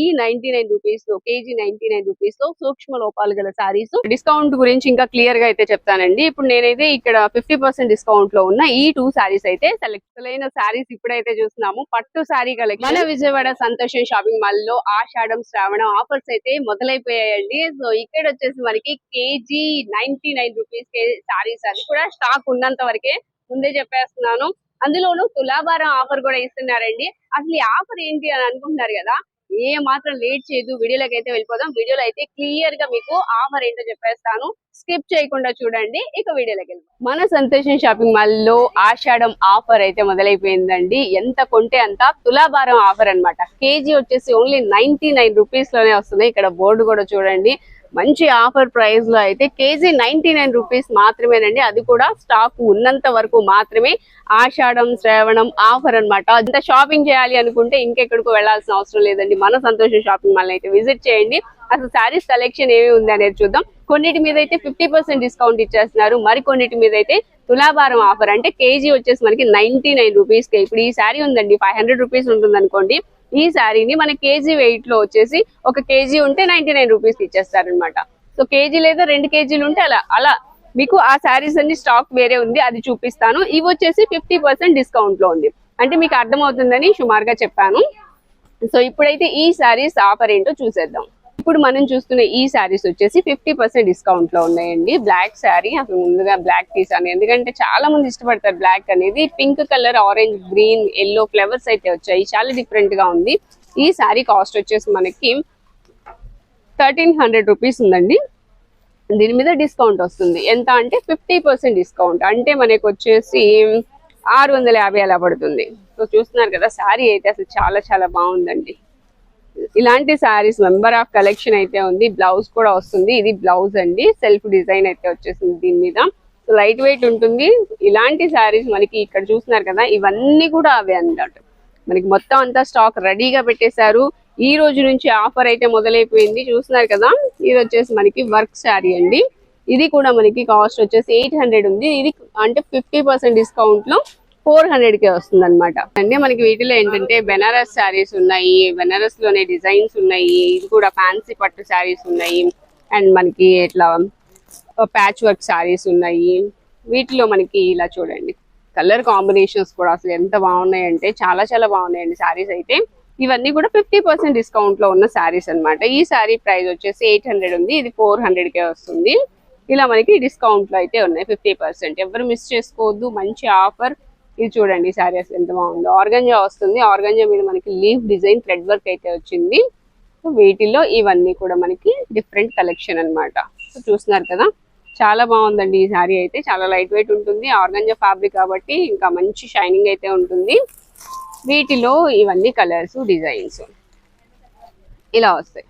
ఈ ninety nine రూపీస్లో KG ninety nine రూపీస్లో సూక్ష్మ లోపాలు గల సారీస్. డిస్కౌంట్ గురించి ఇంకా క్లియర్గా అయితే చెప్తానండి. ఇప్పుడు నేనైతే ఇక్కడ ఫిఫ్టీ పర్సెంట్ డిస్కౌంట్లో ఉన్న ఈ టూ సారీస్ అయితే సెలెక్ట్ అయిన సారీస్ ఇప్పుడైతే చూస్తున్నాము. పట్టు సారీ కలెక్షన్. మన విజయవాడ సంతోషం షాపింగ్ మాల్లో ఆషాఢం శ్రావణం ఆఫర్స్ అయితే మొదలైపోయాయండి. సో ఇక్కడ వచ్చేసి మనకి KG ninety nine rupees saris అది కూడా స్టాక్ ఉన్నంత వరకే ముందే చెప్పేస్తున్నాను. అందులోనూ తులాభారం ఆఫర్ కూడా ఇస్తున్నారండి. అసలు ఈ ఆఫర్ ఏంటి అని అనుకుంటున్నారు కదా ఏ మాత్రం లేట్ చేయదు. వీడియోలోకి అయితే వెళ్ళిపోదాం. వీడియోలో అయితే క్లియర్గా మీకు ఆఫర్ ఏంటో చెప్పేస్తాను. స్కిప్ చేయకుండా చూడండి. ఇక వీడియోలోకి వెళ్ళిపోదాం మన సంతోషం షాపింగ్ మాల్లో ఆషాఢం ఆఫర్ అయితే మొదలైపోయిందండి. ఎంత కొంటే అంత తులాభారం ఆఫర్ అన్నమాట. కేజీ వచ్చేసి ఓన్లీ నైన్టీ నైన్ రూపీస్లోనే వస్తుంది. ఇక్కడ బోర్డు కూడా చూడండి. మంచి ఆఫర్ ప్రైస్లో అయితే కేజీ నైన్టీ నైన్ రూపీస్ మాత్రమేనండి. అది కూడా స్టాక్ ఉన్నంత వరకు మాత్రమే ఆషాఢం శ్రావణం ఆఫర్ అన్నమాట. అంత షాపింగ్ చేయాలి అనుకుంటే ఇంకెక్కడికి వెళ్ళాల్సిన అవసరం లేదండి. మన సంతోషం షాపింగ్ మాల్ అయితే విజిట్ చేయండి. అసలు శారీస్ సెలెక్షన్ ఏమి ఉంది అనేది చూద్దాం. కొన్నిటి మీద అయితే ఫిఫ్టీ పర్సెంట్ డిస్కౌంట్ ఇచ్చేస్తున్నారు. మరి కొన్నిటి మీద అయితే తులాభారం ఆఫర్. అంటే కేజీ వచ్చేసి మనకి నైన్టీ నైన్ రూపీస్కి ఇప్పుడు ఈ శారీ ఉందండి ఫైవ్ హండ్రెడ్ రూపీస్ ఉంటుంది అనుకోండి ఈ శారీని మన కేజీ వెయిట్లో వచ్చేసి ఒక కేజీ ఉంటే నైన్టీ నైన్ రూపీస్ ఇచ్చేస్తారనమాట సో కేజీ లేదా రెండు కేజీలు ఉంటే అలా అలా మీకు ఆ శారీస్ అన్ని స్టాక్ వేరే ఉంది అది చూపిస్తాను. ఇవి వచ్చేసి ఫిఫ్టీ పర్సెంట్ డిస్కౌంట్లో ఉంది. అంటే మీకు అర్థమవుతుందని సుమారుగా చెప్పాను. సో ఇప్పుడైతే ఈ శారీస్ ఆఫర్ ఏంటో చూసేద్దాం. ఇప్పుడు మనం చూస్తున్న ఈ శారీస్ వచ్చేసి ఫిఫ్టీ పర్సెంట్ డిస్కౌంట్లో ఉన్నాయండి. బ్లాక్ శారీ అసలు ముందుగా బ్లాక్ తీసాను ఎందుకంటే చాలా మంది ఇష్టపడతారు బ్లాక్ అనేది. Pink colour orange green yellow flowers అయితే వచ్చాయి. చాలా డిఫరెంట్గా ఉంది. ఈ శారీ కాస్ట్ వచ్చేసి మనకి థర్టీన్ హండ్రెడ్ రూపీస్ ఉందండి. దీని మీద డిస్కౌంట్ వస్తుంది. ఎంత అంటే ఫిఫ్టీ పర్సెంట్ డిస్కౌంట్. అంటే మనకు వచ్చేసి ఆరు వందల యాభై అలా పడుతుంది. సో చూస్తున్నారు కదా శారీ అయితే అసలు చాలా చాలా బాగుందండి. ఇలాంటి శారీస్ మెంబర్ ఆఫ్ కలెక్షన్ అయితే ఉంది. బ్లౌజ్ కూడా వస్తుంది. ఇది బ్లౌజ్ అండి. సెల్ఫ్ డిజైన్ అయితే వచ్చేసింది దీని మీద. సో లైట్ వెయిట్ ఉంటుంది. ఇలాంటి శారీస్ మనకి ఇక్కడ చూస్తున్నారు కదా ఇవన్నీ కూడా అవే అన్నమాట. మనకి మొత్తం అంతా స్టాక్ రెడీగా పెట్టేశారు. ఈ రోజు నుంచి ఆఫర్ అయితే మొదలైపోయింది. చూస్తున్నారు కదా ఇది వచ్చేసి మనకి వర్క్ శారీ అండి. ఇది కూడా మనకి కాస్ట్ వచ్చేసి ఎయిట్ హండ్రెడ్ ఉంది. ఇది అంటే ఫిఫ్టీ పర్సెంట్ డిస్కౌంట్లో ఫోర్ హండ్రెడ్ కే వస్తుంది అనమాట అంటే మనకి వీటిలో ఏంటంటే బెనారస్ శారీస్ ఉన్నాయి బెనారస్లోనే డిజైన్స్ ఉన్నాయి ఇది కూడా ఫ్యాన్సీ పట్టు శారీస్ ఉన్నాయి అండ్ మనకి ఇట్లా ప్యాచ్ వర్క్ శారీస్ ఉన్నాయి. వీటిలో మనకి ఇలా చూడండి. కలర్ కాంబినేషన్స్ కూడా అసలు ఎంత బాగున్నాయి అంటే చాలా చాలా బాగున్నాయండి శారీస్ అయితే. ఇవన్నీ కూడా ఫిఫ్టీ పర్సెంట్ డిస్కౌంట్లో ఉన్న శారీస్ అన్నమాట. ఈ శారీ ప్రైస్ వచ్చేసి ఎయిట్ హండ్రెడ్ ఉంది ఇది ఫోర్ హండ్రెడ్ కే వస్తుంది. ఇలా మనకి డిస్కౌంట్లో అయితే ఉన్నాయి ఫిఫ్టీ పర్సెంట్. ఎవరు మిస్ చేసుకోవద్దు మంచి ఆఫర్. ఇది చూడండి శారీ అసలు ఎంత బాగుందో. ఆర్గంజా వస్తుంది. ఆర్గంజా మీద మనకి లీఫ్ డిజైన్ థ్రెడ్ వర్క్ అయితే వచ్చింది. సో వీటిలో ఇవన్నీ కూడా మనకి డిఫరెంట్ కలెక్షన్ అన్నమాట. సో చూస్తున్నారు కదా? చాలా బాగుందండి ఈ శారీ అయితే. చాలా లైట్ వెయిట్ ఉంటుంది. ఆర్గంజా ఫ్యాబ్రిక్ కాబట్టి ఇంకా మంచి షైనింగ్ అయితే ఉంటుంది. వీటిలో ఇవన్నీ కలర్స్ డిజైన్స్ ఇలా వస్తాయి.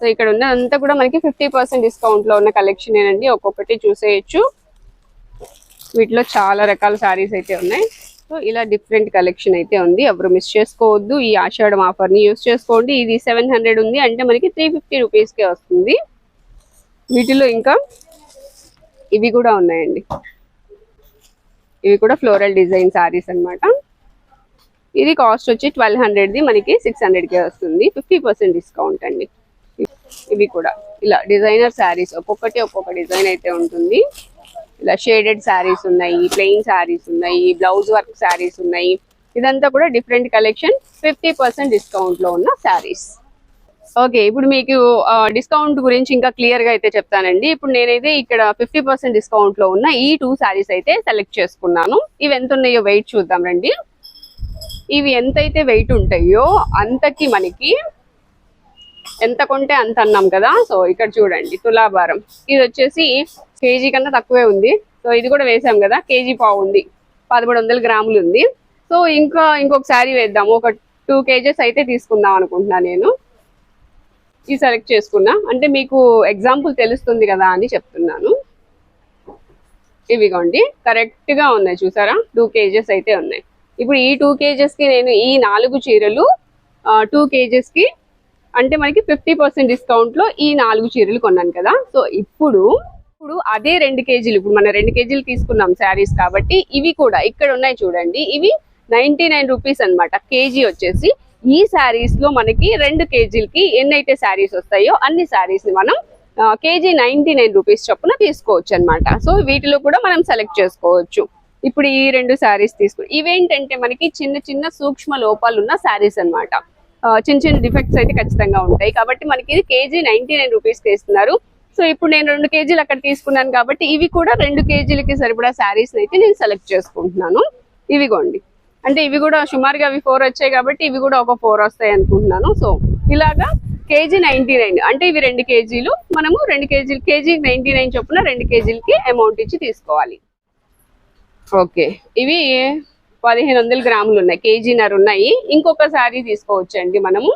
సో ఇక్కడ ఉన్నదంతా కూడా మనకి ఫిఫ్టీ పర్సెంట్ డిస్కౌంట్లో ఉన్న కలెక్షన్ ఏనండి. ఒక్కొక్కటి చూసేయచ్చు. వీటిలో చాలా రకాల శారీస్ అయితే ఉన్నాయి. సో ఇలా డిఫరెంట్ కలెక్షన్ అయితే ఉంది. ఎవరు మిస్ చేసుకోవద్దు. ఈ ఆషాఢం ఆఫర్ని యూస్ చేసుకోండి. ఇది సెవెన్ హండ్రెడ్ ఉంది. అంటే మనకి త్రీ ఫిఫ్టీ రూపీస్కే వస్తుంది. వీటిలో ఇంకా ఇవి కూడా ఉన్నాయండి. ఇవి కూడా ఫ్లోరల్ డిజైన్ శారీస్ అన్నమాట. ఇది కాస్ట్ వచ్చి ట్వెల్వ్ హండ్రెడ్ది. మనకి సిక్స్ హండ్రెడ్కే వస్తుంది. ఫిఫ్టీ పర్సెంట్ డిస్కౌంట్ అండి. ఇవి కూడా. ఇలా డిజైనర్ శారీస్ ఒక్కొక్కటి ఒక్కొక్క డిజైన్ అయితే ఉంటుంది. ఇలా షేడెడ్ శారీస్ ఉన్నాయి ప్లెయిన్ శారీస్ ఉన్నాయి బ్లౌజ్ వర్క్ శారీస్ ఉన్నాయి. ఇదంతా కూడా డిఫరెంట్ కలెక్షన్ ఫిఫ్టీ పర్సెంట్ డిస్కౌంట్లో ఉన్న శారీస్ ఓకే ఇప్పుడు మీకు డిస్కౌంట్ గురించి ఇంకా క్లియర్గా అయితే చెప్తానండి. ఇప్పుడు నేనైతే ఇక్కడ ఫిఫ్టీ పర్సెంట్ డిస్కౌంట్లో ఉన్న ఈ టూ శారీస్ అయితే సెలెక్ట్ చేసుకున్నాను. ఇవి ఎంత ఉన్నాయో వెయిట్ చూద్దాం రండి. ఇవి ఎంతైతే వెయిట్ ఉంటాయో అంతకి మనకి ఎంత కొంటే అంత అన్నాం కదా. సో ఇక్కడ చూడండి తులాభారం. ఇది వచ్చేసి కేజీ కన్నా తక్కువే ఉంది. సో ఇది కూడా వేసాం కదా కేజీ పావు ఉంది. పదమూడు వందల గ్రాములు ఉంది. సో ఇంకా ఇంకొక శారీ వేద్దాము. ఒక టూ కేజెస్ అయితే తీసుకుందాం అనుకుంటున్నా నేను. ఈ సెలెక్ట్ చేసుకున్నా. అంటే మీకు ఎగ్జాంపుల్ తెలుస్తుంది కదా అని చెప్తున్నాను. ఇవిగోండి కరెక్ట్గా ఉన్నాయి చూసారా? టూ కేజెస్ అయితే ఉన్నాయి. ఇప్పుడు ఈ టూ కేజెస్కి నేను ఈ నాలుగు చీరలు టూ కేజెస్కి అంటే మనకి ఫిఫ్టీ పర్సెంట్ డిస్కౌంట్లో ఈ నాలుగు చీరలు కొన్నాను కదా. సో ఇప్పుడు ఇప్పుడు అదే రెండు కేజీలు. ఇప్పుడు మనం రెండు కేజీలు తీసుకున్నాం శారీస్ కాబట్టి ఇవి కూడా ఇక్కడ ఉన్నాయి చూడండి. ఇవి నైన్టీ నైన్ రూపీస్ అనమాట కేజీ వచ్చేసి ఈ శారీస్లో మనకి రెండు కేజీలకి ఎన్నైతే శారీస్ వస్తాయో అన్ని శారీస్ని మనం కేజీ నైన్టీ నైన్ రూపీస్ చొప్పున తీసుకోవచ్చు అన్నమాట. సో వీటిలో కూడా మనం సెలెక్ట్ చేసుకోవచ్చు. ఇప్పుడు ఈ రెండు శారీస్ తీసుకు ఇవేంటంటే మనకి చిన్న చిన్న సూక్ష్మ లోపాలు ఉన్న శారీస్ అన్నమాట. చిన్న చిన్న డిఫెక్ట్స్ అయితే ఖచ్చితంగా ఉంటాయి. కాబట్టి మనకి ఇది కేజీ నైన్టీ నైన్ రూపీస్ వేస్తున్నారు. ఇస్తున్నారు సో ఇప్పుడు నేను రెండు కేజీలు అక్కడ తీసుకున్నాను కాబట్టి ఇవి కూడా రెండు కేజీలకి సరిపడా శారీస్ అయితే నేను సెలెక్ట్ చేసుకుంటున్నాను. ఇవిగోండి. అంటే ఇవి కూడా సుమారుగా అవి ఫోర్ వచ్చాయి కాబట్టి ఇవి కూడా ఒక ఫోర్ వస్తాయి అనుకుంటున్నాను. సో ఇలాగా కేజీ నైన్టీ నైన్ అంటే ఇవి రెండు కేజీలు. మనము రెండు కేజీలు కేజీ నైన్టీ నైన్ చొప్పున రెండు కేజీలకి అమౌంట్ ఇచ్చి తీసుకోవాలి. ఓకే. ఇవి పదిహేను వందల గ్రాములు ఉన్నాయి. కేజీన్నర ఉన్నాయి. ఇంకొక శారీ తీసుకోవచ్చండి మనము.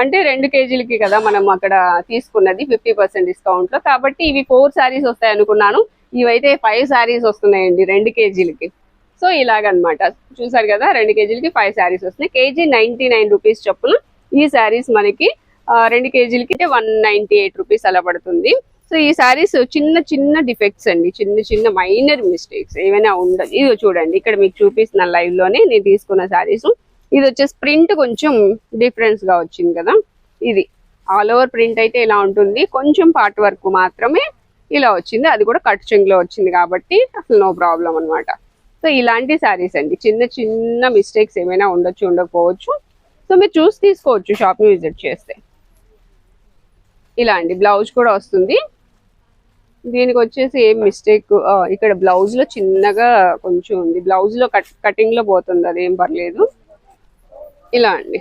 అంటే రెండు కేజీలకి కదా మనం అక్కడ తీసుకున్నది ఫిఫ్టీ పర్సెంట్ డిస్కౌంట్లో. కాబట్టి ఇవి ఫోర్ శారీస్ వస్తాయి అనుకున్నాను. ఇవైతే ఫైవ్ శారీస్ వస్తున్నాయండి రెండు కేజీలకి. సో ఇలాగనమాట. చూసారు కదా రెండు కేజీలకి ఫైవ్ శారీస్ వస్తున్నాయి. కేజీ నైన్టీ నైన్ రూపీస్ చొప్పున ఈ శారీస్ మనకి రెండు కేజీలకి అయితే వన్ నైన్టీ ఎయిట్ రూపీస్ అలా పడుతుంది. సో ఈ శారీస్ చిన్న చిన్న డిఫెక్ట్స్ అండి. చిన్న చిన్న మైనర్ మిస్టేక్స్ ఏమైనా ఉండదు. ఇది చూడండి ఇక్కడ మీకు చూపిస్తున్న లైవ్లోనే నేను తీసుకున్న శారీస్ ఇది వచ్చేసి ప్రింట్ కొంచెం డిఫరెన్స్గా వచ్చింది కదా. ఇది ఆల్ ఓవర్ ప్రింట్ అయితే ఇలా ఉంటుంది. కొంచెం పార్ట్ వర్క్ మాత్రమే ఇలా వచ్చింది. అది కూడా కట్ చెంగులో వచ్చింది కాబట్టి అసలు నో ప్రాబ్లం అనమాట సో ఇలాంటి శారీస్ అండి. చిన్న చిన్న మిస్టేక్స్ ఏమైనా ఉండొచ్చు ఉండకపోవచ్చు. సో మీరు చూసి తీసుకోవచ్చు షాప్ని విజిట్ చేస్తే. ఇలా అండి. బ్లౌజ్ కూడా వస్తుంది. దీనికి వచ్చేసి ఏం మిస్టేక్? ఇక్కడ బ్లౌజ్లో చిన్నగా కొంచెం ఉంది. బ్లౌజ్లో కట్ కటింగ్లో పోతుంది పోతుంది. అదేం పర్లేదు. ఇలా అండి.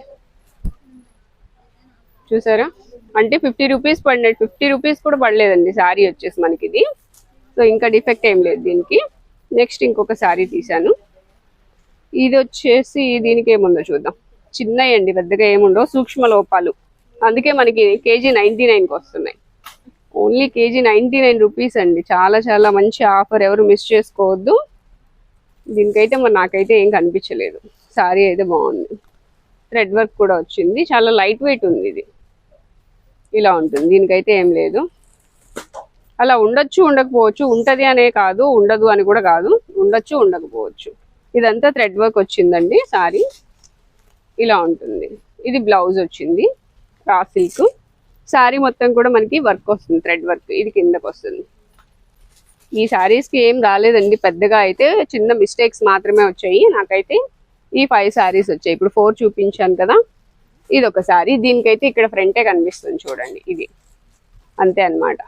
చూసారా? అంటే ఫిఫ్టీ రూపీస్ పడినట్టు ఫిఫ్టీ రూపీస్ కూడా పడలేదండి శారీ వచ్చేసి మనకి ఇది సో ఇంకా డిఫెక్ట్ ఏం లేదు దీనికి. నెక్స్ట్ ఇంకొక శారీ తీసాను ఇది వచ్చేసి దీనికి ఏముందో చూద్దాం. చిన్నవి అండి పెద్దగా ఏముండవు సూక్ష్మ లోపాలు. అందుకే మనకి కేజీ నైన్టీ నైన్కి వస్తున్నాయి. Only KG ninety nine rupees అండి. చాలా చాలా మంచి ఆఫర్ ఎవరు మిస్ చేసుకోవద్దు. దీనికైతే మరి నాకైతే ఏం కనిపించలేదు. సారీ అయితే బాగుంది. థ్రెడ్ వర్క్ కూడా వచ్చింది. చాలా లైట్ వెయిట్ ఉంది ఇది. ఇలా ఉంటుంది. దీనికైతే ఏం లేదు. అలా ఉండొచ్చు ఉండకపోవచ్చు ఉంటుంది అనే కాదు ఉండదు అని కూడా కాదు. ఉండొచ్చు ఉండకపోవచ్చు. ఇదంతా థ్రెడ్ వర్క్ వచ్చిందండి సారీ. ఇలా ఉంటుంది. ఇది బ్లౌజ్ వచ్చింది రా సిల్క్ శారీ మొత్తం కూడా మనకి వర్క్ వస్తుంది థ్రెడ్ వర్క్. ఇది కిందకు వస్తుంది. ఈ శారీస్కి ఏం రాలేదండి. పెద్దగా అయితే చిన్న మిస్టేక్స్ మాత్రమే వచ్చాయి. నాకైతే ఈ ఫైవ్ శారీస్ వచ్చాయి. ఇప్పుడు ఫోర్ చూపించాను కదా ఇది ఒక శారీ దీనికైతే ఇక్కడ ఫ్రంటే కనిపిస్తుంది చూడండి ఇది. అంతే అన్నమాట.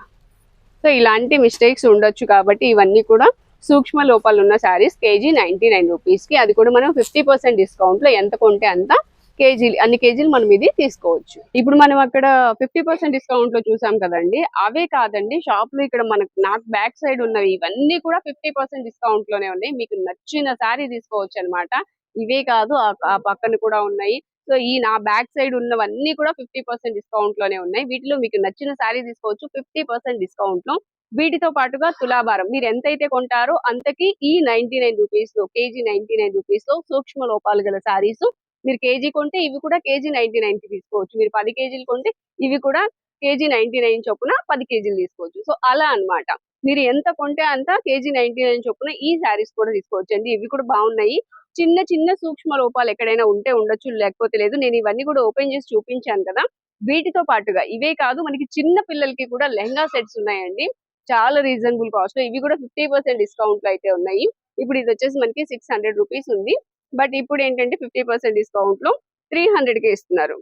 సో ఇలాంటి మిస్టేక్స్ ఉండొచ్చు కాబట్టి ఇవన్నీ కూడా సూక్ష్మ లోపాలు ఉన్న శారీస్ కేజీ నైన్టీ నైన్ రూపీస్కి అది కూడా మనం ఫిఫ్టీ పర్సెంట్ డిస్కౌంట్లో ఎంత కొంటే అంత కేజీలు అన్ని కేజీలు మనం ఇది తీసుకోవచ్చు. ఇప్పుడు మనం అక్కడ ఫిఫ్టీ పర్సెంట్ డిస్కౌంట్లో చూసాం కదండి అవే కాదండి షాప్లో ఇక్కడ మనకు నాకు బ్యాక్ సైడ్ ఉన్నవి ఇవన్నీ కూడా ఫిఫ్టీ పర్సెంట్ డిస్కౌంట్లోనే ఉన్నాయి. మీకు నచ్చిన శారీ తీసుకోవచ్చు అన్నమాట. ఇవే కాదు ఆ- పక్కన కూడా ఉన్నాయి. సో ఈ నా బ్యాక్ సైడ్ ఉన్నవన్నీ కూడా ఫిఫ్టీ పర్సెంట్ డిస్కౌంట్లోనే ఉన్నాయి. వీటిలో మీకు నచ్చిన శారీ తీసుకోవచ్చు ఫిఫ్టీ పర్సెంట్ డిస్కౌంట్లో వీటితో పాటుగా తులాభారం మీరు ఎంతైతే కొంటారో అంతకి ఈ నైన్టీ నైన్ రూపీస్లో కేజీ నైన్టీ నైన్ రూపీస్లో సూక్ష్మ లోపాలు గల శారీస్. మీరు కేజీ కొంటే ఇవి కూడా కేజీ నైన్టీ నైన్కి తీసుకోవచ్చు. మీరు పది కేజీలు కొంటే ఇవి కూడా కేజీ నైన్టీ నైన్ చొప్పున పది కేజీలు తీసుకోవచ్చు. సో అలా అన్నమాట. మీరు ఎంత కొంటే అంత కేజీ నైన్టీ నైన్ చొప్పున ఈ శారీస్ కూడా తీసుకోవచ్చు అండి ఇవి కూడా బాగున్నాయి. చిన్న చిన్న సూక్ష్మ లోపాలు ఎక్కడైనా ఉంటే ఉండొచ్చు లేకపోతే లేదు. నేను ఇవన్నీ కూడా ఓపెన్ చేసి చూపించాను కదా. వీటితో పాటుగా ఇవే కాదు మనకి చిన్న పిల్లలకి కూడా లెహంగా సెట్స్ ఉన్నాయండి. చాలా రీజనబుల్ కాస్ట్ ఇవి కూడా ఫిఫ్టీ పర్సెంట్ డిస్కౌంట్లో అయితే ఉన్నాయి. ఇప్పుడు ఇది వచ్చేసి మనకి సిక్స్ హండ్రెడ్ రూపీస్ ఉంది. బట్ ఇప్పుడు ఏంటంటే ఫిఫ్టీ పర్సెంట్ డిస్కౌంట్లో త్రీ హండ్రెడ్కి ఇస్తున్నారు.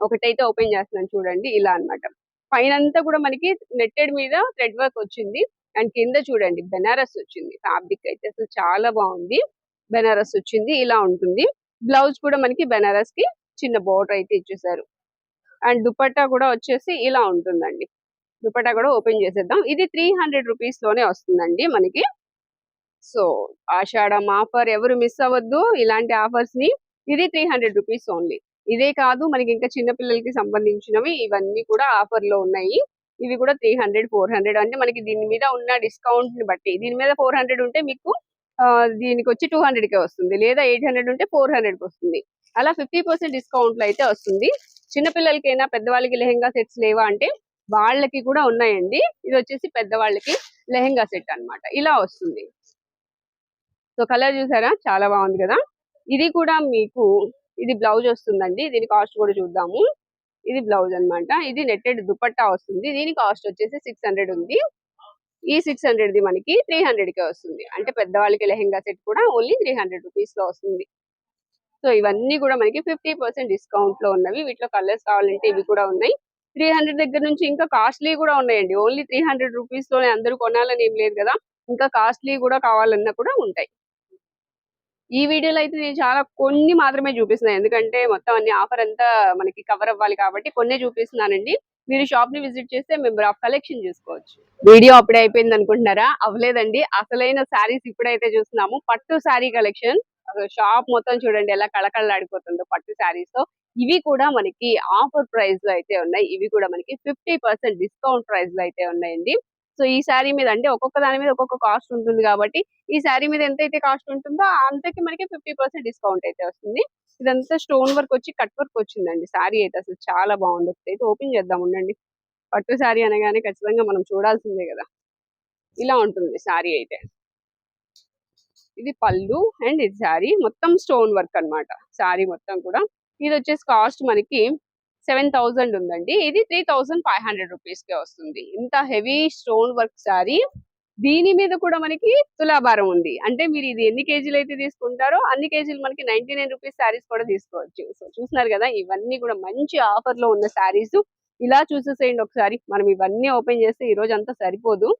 ఒకటైతే ఓపెన్ చేస్తున్నాను చూడండి ఇలా అన్నమాట. పైన అంతా కూడా మనకి నెట్టెడ్ మీద థ్రెడ్ వర్క్ వచ్చింది. అండ్ కింద చూడండి బెనారస్ వచ్చింది. ఫ్యాబ్రిక్ అయితే అసలు చాలా బాగుంది. బెనారస్ వచ్చింది ఇలా ఉంటుంది. బ్లౌజ్ కూడా మనకి బెనారస్కి చిన్న బోర్డర్ అయితే ఇచ్చేసారు. అండ్ దుపట్టా కూడా వచ్చేసి ఇలా ఉంటుందండి. దుపట్టా కూడా ఓపెన్ చేసేద్దాం. ఇది త్రీ హండ్రెడ్ రూపీస్లోనే వస్తుందండి మనకి. సో ఆషాఢం ఆఫర్ ఎవరు మిస్ అవ్వద్దు ఇలాంటి ఆఫర్స్ని ఇది త్రీ హండ్రెడ్ రూపీస్ ఓన్లీ. ఇదే కాదు మనకి ఇంకా చిన్న పిల్లలకి సంబంధించినవి ఇవన్నీ కూడా ఆఫర్లో ఉన్నాయి. ఇవి కూడా త్రీ హండ్రెడ్ ఫోర్ హండ్రెడ్ అంటే మనకి దీని మీద ఉన్న డిస్కౌంట్ని బట్టి. దీని మీద ఫోర్ హండ్రెడ్ ఉంటే మీకు దీనికి వచ్చి టూ హండ్రెడ్కే వస్తుంది. లేదా ఎయిట్ హండ్రెడ్ ఉంటే ఫోర్ హండ్రెడ్కి వస్తుంది అలా ఫిఫ్టీ పర్సెంట్ డిస్కౌంట్లో అయితే వస్తుంది చిన్నపిల్లలకైనా పెద్దవాళ్ళకి లెహెంగా సెట్స్ లేవా అంటే వాళ్ళకి కూడా ఉన్నాయండి. ఇది వచ్చేసి పెద్దవాళ్ళకి లెహెంగా సెట్ అన్నమాట. ఇలా వస్తుంది. సో కలర్ చూసారా? చాలా బాగుంది కదా? ఇది కూడా మీకు ఇది బ్లౌజ్ వస్తుందండి. దీని కాస్ట్ కూడా చూద్దాము. ఇది బ్లౌజ్ అన్నమాట. ఇది నెట్టెడ్ దుపట్టా వస్తుంది. దీని కాస్ట్ వచ్చేసి సిక్స్ హండ్రెడ్ ఉంది. ఈ సిక్స్ హండ్రెడ్ ది మనకి త్రీ హండ్రెడ్కే వస్తుంది. అంటే పెద్దవాళ్ళకి లెహెంగా సెట్ కూడా ఓన్లీ త్రీ హండ్రెడ్ రూపీస్లో వస్తుంది. సో ఇవన్నీ కూడా మనకి ఫిఫ్టీ పర్సెంట్ డిస్కౌంట్లో ఉన్నవి. వీటిలో కలర్స్ కావాలంటే ఇవి కూడా ఉన్నాయి. త్రీ హండ్రెడ్ దగ్గర నుంచి ఇంకా కాస్ట్లీ కూడా ఉన్నాయండి. ఓన్లీ త్రీ హండ్రెడ్ రూపీస్లోనే అందరూ కొనాలని ఏం లేదు కదా. ఇంకా కాస్ట్లీ కూడా కావాలన్నా కూడా ఉంటాయి. ఈ వీడియోలో అయితే నేను చాలా కొన్ని మాత్రమే చూపిస్తున్నాను. ఎందుకంటే మొత్తం అన్ని ఆఫర్ అంతా మనకి కవర్ అవ్వాలి కాబట్టి కొన్ని చూపిస్తున్నానండి. మీరు షాప్ని విజిట్ చేస్తే మెంబర్ ఆఫ్ కలెక్షన్ చూసుకోవచ్చు. వీడియో అప్పుడే అయిపోయింది అనుకుంటున్నారా? అవ్వలేదండి. అసలైన శారీస్ ఇప్పుడైతే చూస్తున్నాము. పట్టు శారీ కలెక్షన్ షాప్ మొత్తం చూడండి ఎలా కళకళలాడిపోతుందో పట్టు శారీస్తో. ఇవి కూడా మనకి ఆఫర్ ప్రైస్లో అయితే ఉన్నాయి. ఇవి కూడా మనకి ఫిఫ్టీ పర్సెంట్ డిస్కౌంట్ ప్రైస్లో అయితే ఉన్నాయండి. సో ఈ శారీ మీద అంటే ఒక్కొక్క దాని మీద ఒక్కొక్క కాస్ట్ ఉంటుంది కాబట్టి ఈ శారీ మీద ఎంత అయితే కాస్ట్ ఉంటుందో అంతకి మనకి ఫిఫ్టీ పర్సెంట్ డిస్కౌంట్ అయితే వస్తుంది. ఇదంతా స్టోన్ వర్క్ వచ్చి కట్ వర్క్ వచ్చిందండి. శారీ అయితే అసలు చాలా బాగుంది. అయితే ఓపెన్ చేద్దాం ఉండండి. పట్టు శారీ అనగానే ఖచ్చితంగా మనం చూడాల్సిందే కదా. ఇలా ఉంటుంది శారీ అయితే. ఇది పళ్ళు అండ్ ఇది శారీ మొత్తం స్టోన్ వర్క్ అన్నమాట. శారీ మొత్తం కూడా. ఇది వచ్చేసి కాస్ట్ మనకి సెవెన్ థౌసండ్ ఉందండి. ఇది త్రీ థౌసండ్ ఫైవ్ హండ్రెడ్ రూపీస్కే వస్తుంది. ఇంత హెవీ స్టోన్ వర్క్ శారీ దీని మీద కూడా మనకి తులాభారం ఉంది. అంటే మీరు ఇది ఎన్ని కేజీలు అయితే తీసుకుంటారో అన్ని కేజీలు మనకి నైన్టీ నైన్ రూపీస్ శారీస్ కూడా తీసుకోవచ్చు. సో చూస్తున్నారు కదా ఇవన్నీ కూడా మంచి ఆఫర్లో ఉన్న శారీస్. ఇలా చూసేసేయండి ఒకసారి. మనం ఇవన్నీ ఓపెన్ చేస్తే ఈ రోజు అంతా సరిపోదు.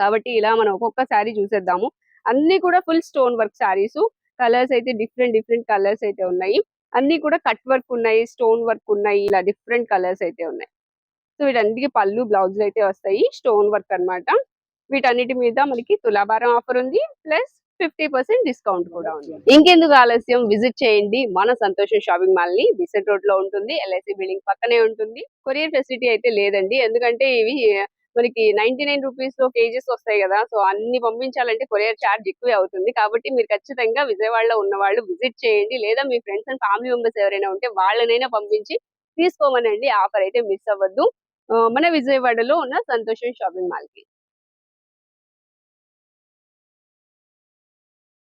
కాబట్టి ఇలా మనం ఒక్కొక్క శారీ చూసేద్దాము. అన్ని కూడా full stone work saris. Colours అయితే డిఫరెంట్ డిఫరెంట్ కలర్స్ అయితే ఉన్నాయి. అన్ని కూడా కట్ వర్క్ ఉన్నాయి స్టోన్ వర్క్ ఉన్నాయి ఇలా డిఫరెంట్ కలర్స్ అయితే ఉన్నాయి. సో వీటన్నిటికీ పళ్ళు బ్లౌజులు అయితే వస్తాయి. స్టోన్ వర్క్ అన్నమాట. వీటన్నిటి మీద మనకి తులాభారం ఆఫర్ ఉంది. ప్లస్ ఫిఫ్టీ పర్సెంట్ డిస్కౌంట్ కూడా ఉంది. ఇంకెందుకు ఆలస్యం? విజిట్ చేయండి. మన సంతోషం షాపింగ్ మాల్ని బిసెట్ రోడ్లో ఉంటుంది. ఎల్ఐసి బిల్డింగ్ పక్కనే ఉంటుంది. కొరియర్ ఫెసిలిటీ అయితే లేదండి. ఎందుకంటే ఇవి మనకి నైన్టీ నైన్ రూపీస్లో కేజెస్ వస్తాయి కదా. సో అన్ని పంపించాలంటే కొరియర్ ఛార్జ్ ఎక్కువే అవుతుంది. కాబట్టి మీరు ఖచ్చితంగా విజయవాడలో ఉన్న వాళ్ళు విజిట్ చేయండి. లేదా మీ ఫ్రెండ్స్ అండ్ ఫ్యామిలీ మెంబర్స్ ఎవరైనా ఉంటే వాళ్ళనైనా పంపించి తీసుకోమనండి. ఆఫర్ అయితే మిస్ అవ్వద్దు. మన విజయవాడలో ఉన్న సంతోషం షాపింగ్ మాల్కి.